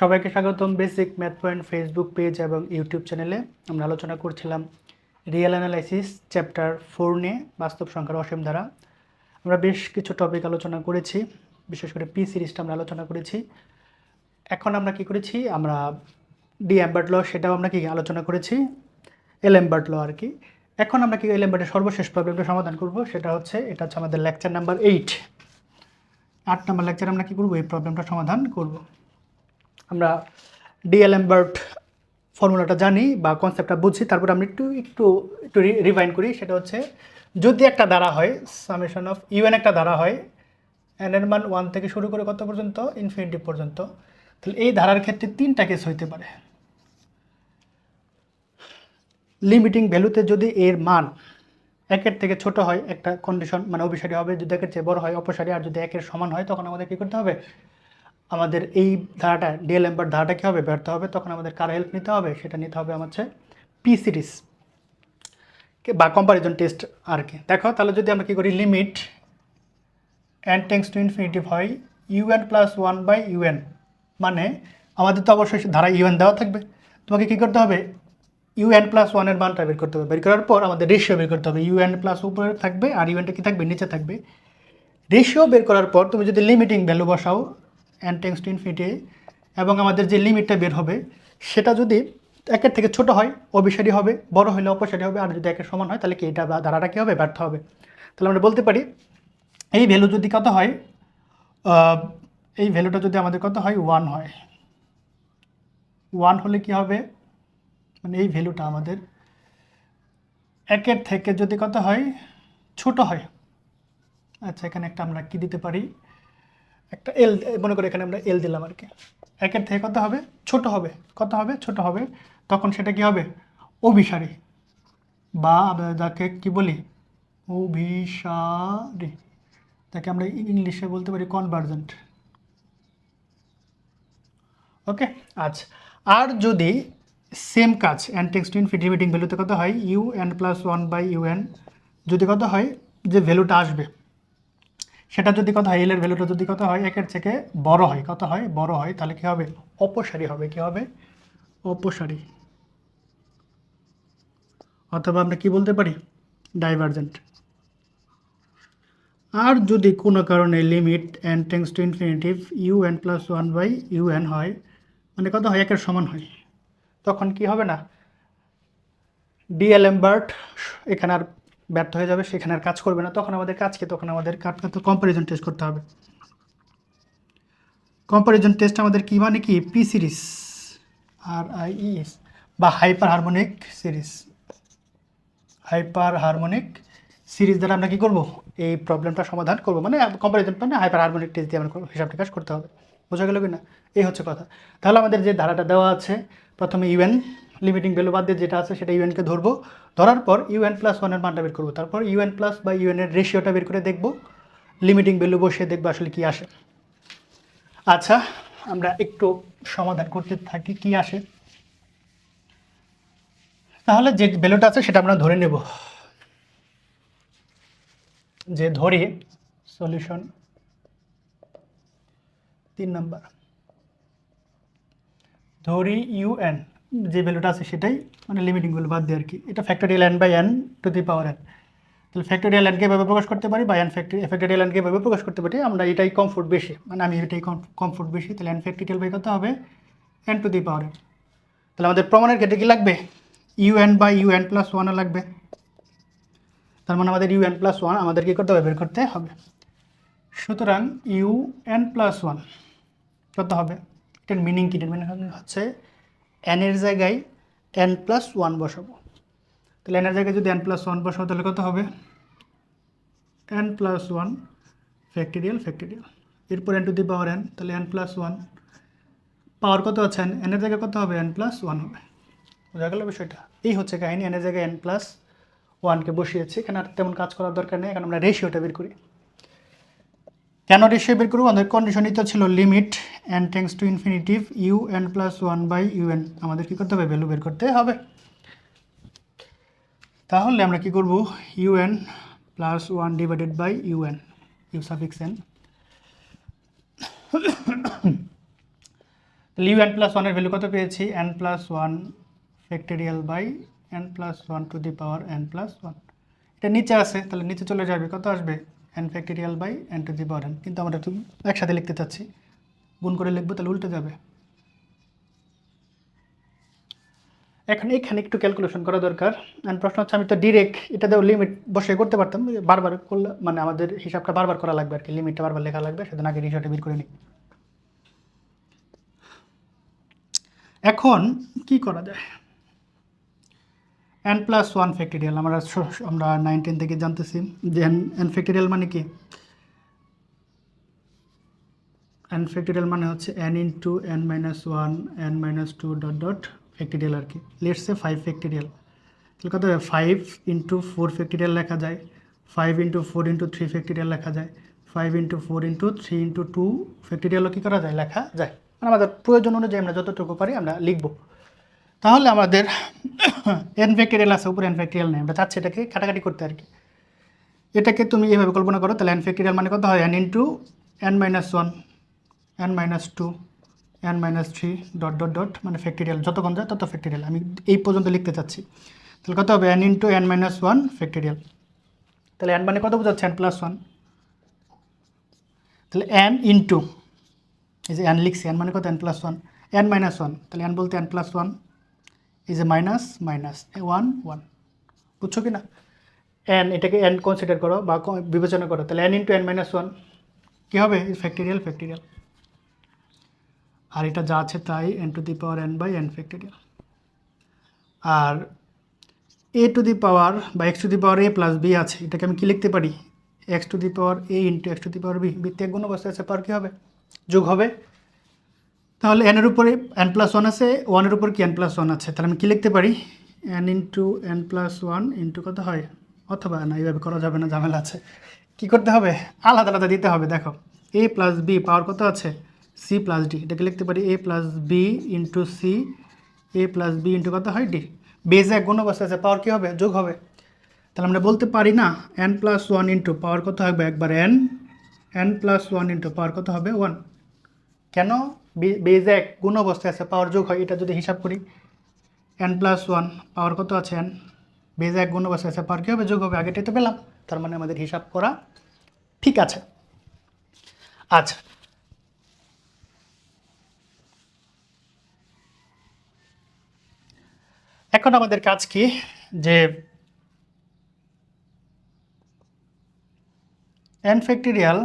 সবাইকে স্বাগতম basic math point Facebook page এবং ইউটিউব চ্যানেলে। আমরা আলোচনা করছিলাম রিয়েল অ্যানালাইসিস চ্যাপ্টার ফোর নিয়ে, বাস্তব সংখ্যার অসীম দ্বারা আমরা বেশ কিছু টপিক আলোচনা করেছি, বিশেষ করে পি সিরিজটা আমরা আলোচনা করেছি। এখন আমরা কি করেছি? আমরা ডি অ্যাম্বার্ট ল সেটাও আমরা কি আলোচনা করেছি? এল অ্যাম্বার্ট ল আর কি। এখন আমরা কি এল অ্যাম্বার্টের সর্বশেষ প্রবলেমটা সমাধান করব? সেটা হচ্ছে, এটা হচ্ছে আমাদের লেকচার নাম্বার এইট আট নম্বর লেকচার আমরা কি করব? এই প্রবলেমটা সমাধান করব। আমরা ডিএল এম্বার্ট ফর্মুলাটা জানি বা কনসেপ্টটা বুঝি, তারপর আমরা একটু একটু একটু রিভাইন করি। সেটা হচ্ছে, যদি একটা দ্বারা হয় সামেশন অফ ইউএন একটা দ্বারা হয় এন এর মান ওয়ান থেকে শুরু করে কত পর্যন্ত? ইনফিনিটি পর্যন্ত। তাহলে এই ধারার ক্ষেত্রে তিনটা কেস হইতে পারে। লিমিটিং ভ্যালুতে যদি এর মান একের থেকে ছোট হয়, একটা কন্ডিশন মানে অভিসারী হবে, যদি একের চেয়ে বড় হয়, অপসারী, আর যদি একের সমান হয়, তখন আমাদের কী করতে হবে? আমাদের এই ধারাটা ডিএল এম্বার ধারাটা কী হবে? ব্যর্থ হবে, তখন আমাদের কার হেল্প নিতে হবে, সেটা নিতে হবে আমার হচ্ছে পি সিরিজ বা কম্পারিজন টেস্ট আর কি। দেখো, তাহলে যদি আমরা কী করি limit N tends to infinity হয় UN plus one by UN মানে আমাদের তো অবশ্যই ধারা ইউএন দেওয়া থাকবে। তোমাকে কী করতে হবে? ইউএন প্লাস ওয়ানের মানটা বের করতে হবে। বের করার পর আমাদের রেশিও বের করতে হবে। ইউএন প্লাস উপরে থাকবে আর ইউএনটা কী থাকবে? নিচে থাকবে। রেশিও বের করার পর তুমি যদি লিমিটিং ভ্যালু বসাও এন টেন্স টু ইনফিনিটি এবং আমাদের যে লিমিটটা বের হবে, সেটা যদি একের থেকে ছোট হয় অবিসারী হবে, বড় হলে অপসারী হবে, আর যদি একের সমান হয়, তাহলে কি এটা ধারাটা কী হবে? ব্যর্থ হবে। তাহলে আমরা বলতে পারি, এই ভ্যালু যদি কত হয় এই ভ্যালুটা যদি আমাদের কত হয় ওয়ান হয়। ওয়ান হলে কি হবে? মানে এই ভ্যালুটা আমাদের একের থেকে যদি কত হয়, ছোট হয়। আচ্ছা এখানে একটা আমরা কি দিতে পারি? একটা এল মনে করি এখানে আমরা এল দিলাম আর কি একের থেকে কত হবে? ছোট হবে। কত হবে? ছোট হবে। তখন সেটা কি হবে? অভিসারী বা আমরা যাকে কি বলি? অভিসারী। তাকে আমরা ইংলিশে বলতে পারি কনভার্জেন্ট ওকে? আচ্ছা আর যদি সেম কাজ অ্যান্ড টেক্সট ইনফিনিটি মিটিং ভ্যালুতে কত হয়? U N plus one by U N যদি কত হয়? যে ভ্যালুটা আসবে। সেটা যদি কত হয় এলের ভ্যালুটা যদি কত হয়, একের থেকে বড় হয়, কত হয়? বড় হয়, তাহলে কি হবে? অপসারী হবে, কি হবে? অপসারী। অথবা আমরা কি বলতে পারি? ডাইভারজেন্ট আর যদি কোনো কারণে limit N tends to infinity U N plus one by U N হয় মানে কত হয়? একের সমান হয়। তখন কি হবে না? ডিএল এম্বার্ট এখানে আর ব্যর্থ হয়ে যাবে, সেখানে আর কাজ করবে না। তখন আমাদের কাজকে, তখন আমাদের কাজকে তো কম্পারিজন টেস্ট করতে হবে। কম্পারিজন টেস্ট আমাদের কি মানে কি? পি সিরিজ আর আই ইএস বা hyper harmonic series hyper harmonic series দ্বারা আমরা কী করব? এই প্রবলেমটা সমাধান করব। মানে কম্পারিজন মানে হাইপার হারমোনিক টেস্ট দিয়ে আমরা হিসাব নিকাশ করতে হবে। বোঝা গেল কি না এই হচ্ছে কথা। তাহলে আমাদের যে ধারাটা দেওয়া আছে, প্রথমে ইউএন লিমিটিং ভ্যালু বাদ দিয়ে যেটা আছে সেটা ইউএনকে ধরবো। ধরার পর ইউএন প্লাস ওয়ানের মানটা বের করব। তারপর ইউএন প্লাস বা ইউএনের রেশিওটা বের করে দেখব। লিমিটিং ভ্যালু বসে দেখব আসলে কি আসে। আচ্ছা আমরা একটু সমাধান করতে থাকি, কি আসে? তাহলে যে ভ্যালুটা আছে সেটা আমরা ধরে নেব। যে ধরে সলিউশন তিন নাম্বার। ধরি ইউএন যে ভ্যালুটা আছে সেটাই মানে লিমিটিং ভ্যালু বাদ দিয়ে আর কি। এটা factorial n by n to the power n তাহলে ফ্যাক্টরিয়াল এনকে এভাবে প্রকাশ করতে পারি বা এন ফ্যাক্টরি ফ্যাক্টরিয়াল এনকে এভাবে প্রকাশ করতে পারি, আমরা এটাই কমফোর্ট বেশি। মানে আমি এটাই কমফোর্ট বেশি, তাহলে এন ফ্যাক্টরিয়াল বাই কত হবে? N to the power n তাহলে আমাদের প্রমাণের ক্ষেত্রে কী লাগবে? U u n by u n plus ওয়ানও লাগবে। তার মানে আমাদের ইউএন প্লাস ওয়ান আমাদের কী করতে হবে? বের করতে হবে। সুতরাং ইউ এন প্লাস ওয়ান কত হবে। এটার মিনিং কী? মিনিং হচ্ছে এর জায়গায় এন প্লাস ওয়ান বসাবো। তাহলে এনের জায়গায় যদি এন প্লাস ওয়ান বসাবো, তাহলে কত হবে? N plus one factorial factorial এরপর n to the power n তাহলে এন প্লাস ওয়ান পাওয়ার কত আছে? এন এর জায়গায় কত হবে? এন প্লাস ওয়ান হবে। বোঝা গেল বিষয়টা? এই হচ্ছে কাহিনী এনের জায়গায় এন প্লাস ওয়ানকে বসিয়েছি। এখানে আর তেমন কাজ করার দরকার নেই। এখন আমরা রেশিওটা বের করি। কেন রেশিও বের করব, আমাদের কন্ডিশনই তো ছিল limit n tends to infinity u n plus one by u n আমাদের কী করতে হবে? ভ্যালু বের করতে হবে। তাহলে আমরা কি করব? U n plus one divided by u n u suffix n u n plus ওয়ানের ভ্যালু কত পেয়েছি? N plus one factorial by n plus one to the power n plus one এটা নিচে আছে, তাহলে নিচে চলে যাবে, কত আসবে? N factorial by n to the power n কিন্তু আমরা একটু একসাথে লিখতে চাচ্ছি। গুণ করে লিখব, তাহলে উল্টে যাবে। এখন এখানে একটু ক্যালকুলেশন করা দরকার। অ্যান্ড প্রশ্ন হচ্ছে, আমি তো ডিরেক্ট এটাতেও লিমিট বসে করতে পারতাম। বারবার করলে মানে আমাদের হিসাবটা বারবার করা লাগবে আর কি। লিমিটটা বারবার লেখা লাগবে সেদিন আগে রিসার্টে বের করে নিই। এখন কি করা যায়? এন প্লাস ওয়ান ফ্যাক্টোরিয়াল আমরা আমরা নাইন টেন থেকে জানতেছি। যে এন এন ফ্যাক্টোরিয়াল মানে কি? এন ফ্যাক্টোরিয়াল মানে হচ্ছে n into n minus one n minus two dot dot factorial আর কি। লেটস সে ফাইভ ফ্যাক্টোরিয়াল তাহলে কত ফাইভ ইন্টু ফোর ফ্যাক্টোরিয়াল লেখা যায়। Five into four into three factorial লেখা যায়। Five into four into three into two ফ্যাক্টোরিয়ালও কী করা যায়? লেখা যায়। মানে আমাদের প্রয়োজন অনুযায়ী আমরা যতটুকু পারি আমরা লিখব। তাহলে আমাদের এন ফ্যাক্টোরিয়াল আছে, উপরে এন ফ্যাক্টোরিয়াল নেই। আমরা চাচ্ছি এটাকে কাটাকাটি করতে আর কি। এটাকে তুমি এইভাবে কল্পনা করো, তাহলে এন ফ্যাক্টোরিয়াল মানে কত হয়? N into n minus one n minus two n minus three dot dot dot মানে ফ্যাক্টোরিয়াল যতক্ষণ যায় তত ফ্যাক্টোরিয়াল আমি এই পর্যন্ত লিখতে চাচ্ছি। তাহলে কত হবে? N into n minus one factorial তাহলে এন মানে কত বোঝাচ্ছে? এন প্লাস ওয়ান তাহলে এন ইন্টু এই যে এন লিখছি এন মানে কত? N plus one n minus one তাহলে এন বলতে এন প্লাস ওয়ান এই যে মাইনাস মাইনাস ওয়ান ওয়ান বুঝছ কি না? এন এটাকে এন কনসিডার করো বা বিবেচনা করো। তাহলে n into n minus one কী হবে? ফ্যাক্টোরিয়াল ফ্যাক্টোরিয়াল আর এটা যা আছে তাই n to the power n by n factorial R a to the power বা x to the power a plus b আছে, এটাকে আমি কি লিখতে পারি? X to the power a into x to the power b বৃত্তি এক গুণ আছে পাওয়ার কী হবে? যোগ হবে তাহলে এনের উপরে এন প্লাস ওয়ান আছে ওয়ানের উপর কি এন প্লাস ওয়ান আছে? তাহলে আমি কী লিখতে পারি? N into n plus one into কত হয়? অথবা না, এইভাবে করা যাবে না, ঝামেলা আছে। কী করতে হবে? আলাদা আলাদা দিতে হবে, দেখো। এ প্লাস বি পাওয়ার কত আছে? সি প্লাস ডি এটাকে লিখতে পারি a plus b into c a plus b into কত হয়? ডি বেজে এক গুণ অবস্থা আছে পাওয়ার কী হবে? যোগ হবে। তাহলে আমরা বলতে পারি না n plus one into power কত হবে একবার n n plus one into power কত হবে? ওয়ান কেন? বেজ এক গুণ অবস্থায় আছে পাওয়ার যোগ হয়, এটা যদি হিসাব করি এন প্লাস ওয়ান পাওয়ার কত আছে এন বেজ এক গুণ অবস্থায় আছে পাওয়ার কী হবে যোগ হবে? আগেটাই তো পেলাম, তার মানে আমাদের হিসাব করা ঠিক আছে। আচ্ছা। এখন আমাদের কাজ কি? যে এন ফ্যাক্টোরিয়াল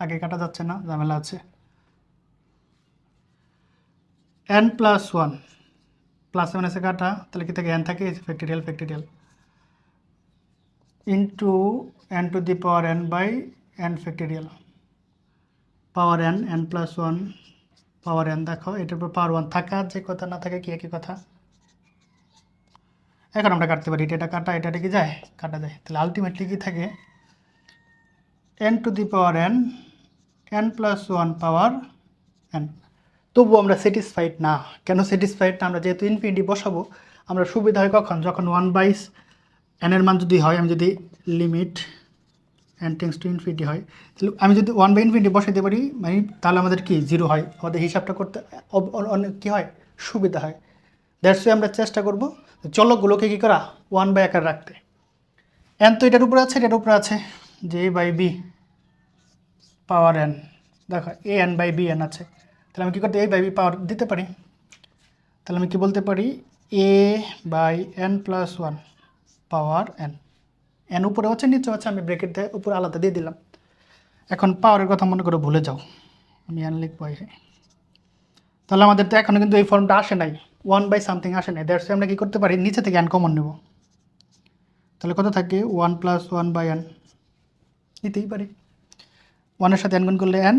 আগে কাটা যাচ্ছে না, ঝামেলা আছে। এন প্লাস ওয়ান প্লাস এসে কাটা, তাহলে কি থাকে? এন থাকে factorial factorial into n to the power n by n factorial power n n plus one power n দেখো, এটার উপর পাওয়ার ওয়ান থাকা, যে কথা না থাকে কি একই কথা? এখন আমরা কাটতে পারি, এটা কাটা, এটা কি যায়, কাটা যায়। তাহলে আলটিমেটলি কি থাকে? N to the power n n plus one power n তবুও আমরা স্যাটিসফাইড না। কেন স্যাটিসফাইড না? আমরা যেহেতু ইনফিনিটি বসাবো, আমরা সুবিধা হয় কখন? যখন ওয়ান বাইস এনের মান যদি হয়, আমি যদি limit n tends to infinity হয়, তাহলে আমি যদি ওয়ান বাই ইনফিনিটি বসাইতে পারি মানে তাহলে আমাদের কি? জিরো হয়। আমাদের হিসাবটা করতে অনেক কী হয়? সুবিধা হয়। দ্যাটস ওয়ে আমরা চেষ্টা করব, চলকগুলোকে কী করা? ওয়ান বাই আকার রাখতে। এন তো এটার উপরে আছে, এটার উপরে আছে যে a by b power n দেখো a n by b n আছে। তাহলে আমি কী করতে এ বাই বি পাওয়ার দিতে পারি। তাহলে আমি কি বলতে পারি? A by n plus one power n n উপরে হচ্ছে নিচে হচ্ছে আমি ব্রেকেট দিয়ে উপরে আলাদা দিয়ে দিলাম। এখন পাওয়ারের কথা মনে করে ভুলে যাও। আমি এন লিখব তাহলে আমাদের তো এখনও কিন্তু এই ফর্মটা আসে নাই। ওয়ান বাই সামথিং আসে নাই। দ্যাটস আমরা কী করতে পারি? নিচে থেকে এন কমন নেব। তাহলে কত থাকে? One plus one by n নিতেই পারি। ওয়ানের সাথে এন করলে এন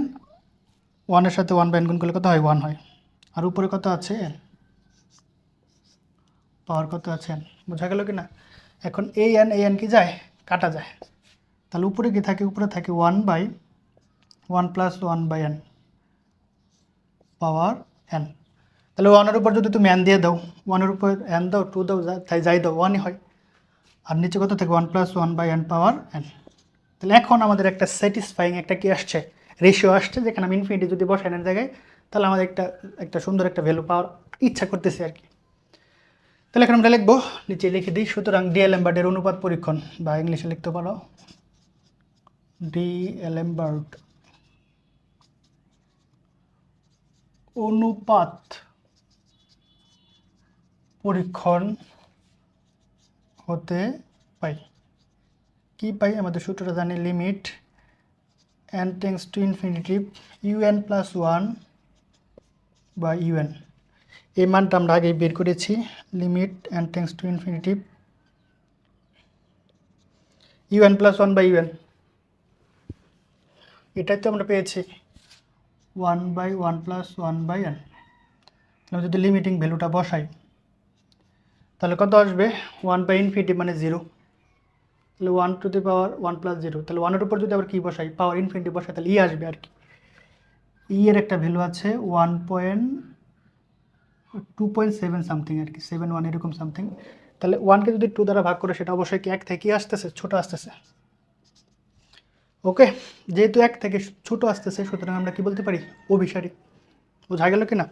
ওয়ানের সাথে ওয়ান বাই এন গুণ করলে কত হয়? ওয়ান হয়। আর উপরে কত আছে? পাওয়ার কত আছে? এন। বোঝা গেল কি না এখন এই এন এই এন কি যায়? কাটা যায়। তাহলে উপরে কি থাকে? উপরে থাকে one by one plus one by n power n. তাহলে ওয়ানের উপর যদি তুমি এন দিয়ে দাও, ওয়ানের উপর এন দাও, টু দাও তাই যাই দাও, ওয়ানই হয়। আর নিচে কত থাকে? One plus one by n power n. তাহলে এখন আমাদের একটা স্যাটিসফাইং একটা কি আসছে? রেশিও আসছে, যেখানে আমি ইনফিনিটি যদি বসাই এনের জায়গায়, তাহলে আমাদের একটা একটা সুন্দর একটা ভ্যালু পাওয়ার ইচ্ছা করতেছে আর কি। তাহলে এখন আমরা লিখব, নিচে লিখে দিই, সুতরাং ডিএলএম বার্ডের অনুপাত পরীক্ষণ, বা ইংলিশে লিখতে পারো ডিএলএম বার্ড অনুপাত পরীক্ষণ হতে পাই। কি পাই? আমাদের সূত্রটা জানি limit n tends to infinity u n plus one বা ইউএন এই মানটা আমরা আগেই বের করেছি limit n tends to infinity u n plus one by u n এটাই তো আমরা পেয়েছি one by one plus one by n আমি যদি লিমিটিং ভ্যালুটা বসাই, তাহলে কত আসবে? ওয়ান বাই ইনফিনিটি মানে জিরো তাহলে one to the power one plus zero তাহলে ওয়ানের উপর যদি আবার কী বসাই পাওয়ার ইনফিনিটি বসাই, তাহলে ই আসবে আর কি। ই এর একটা ভ্যালু আছে one point two point seven something আর কি সেভেন ওয়ান এরকম সামথিং তাহলে ওয়ানকে যদি টু দ্বারা ভাগ করে, সেটা অবশ্যই কি এক থেকে আসতেছে? ছোট আসতেছে। ওকে যেহেতু এক থেকে ছোট আসতেছে, সুতরাং আমরা কি বলতে পারি? অভিসারী। বোঝা গেল কি না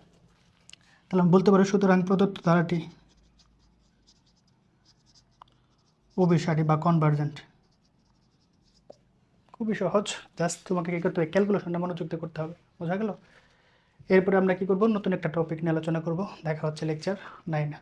তাহলে আমি বলতে পারি সুতরাং প্রদত্ত ধারাটি অভিসারী বা কনভার্জেন্ট খুবই সহজ। জাস্ট তোমাকে কী করতে হবে? ক্যালকুলেশনটা মনোযোগ দিয়ে করতে হবে। বোঝা গেল? এরপরে আমরা কী করব? নতুন একটা টপিক নিয়ে আলোচনা করব। দেখা হচ্ছে লেকচার নাইনে